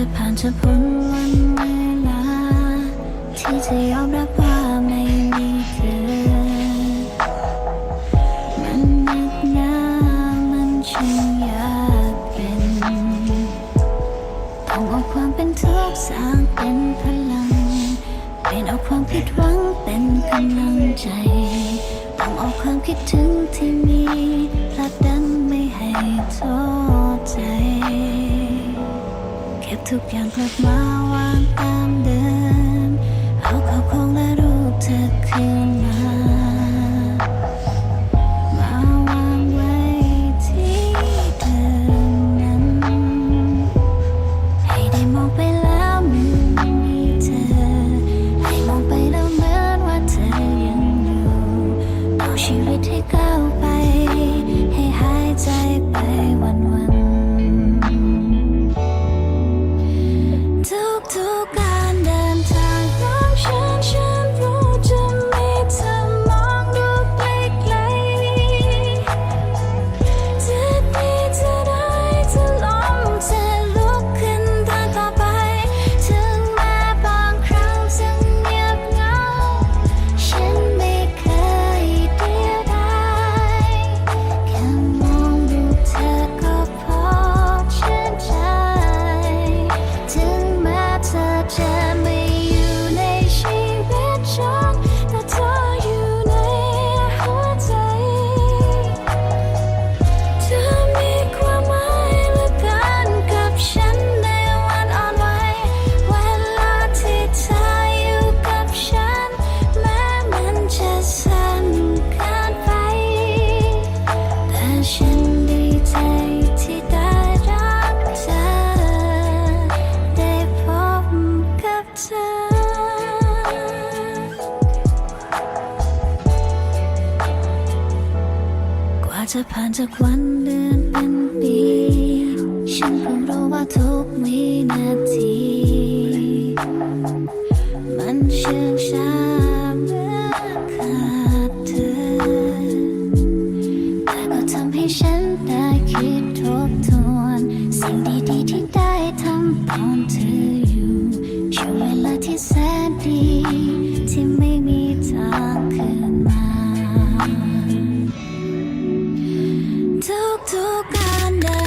จะผ่านจะพ้นวันเวลา ที่จะยอมรับว่าไม่มีเธอ มันหนักหนามันช่างยากเป็นต้องเอาความเป็นทุกข์สร้างเป็นพลังเปลี่ยนเอาความผิดหวังเป็นกำลังใจต้องเอาความคิดถึงที่มีผลักดันไม่ให้ท้อใจ ทุกอย่างกลับมาวางตามเดิมเอาเขาวของและรูปเธอคืนมามาวางไว้ที่เดิมนั้น ให้ได้มองไปแล้วมันไม่มีเธอ ให้มองไปแล้วเหมือนว่าเธอยังอยู่เอาชีวิตให้ก้าวไป ให้หายใจไปวันวัน ว่าจะผ่านจากวันเดือนเป็นปี ฉันเพิ่งรู้ว่าทุกวินาที มันเชื่องช้าเมื่อขาดเธอ แต่ก็ทำให้ฉันได้คิดทบทวน สิ่งดีๆที่ได้ทำตอนเธอ To on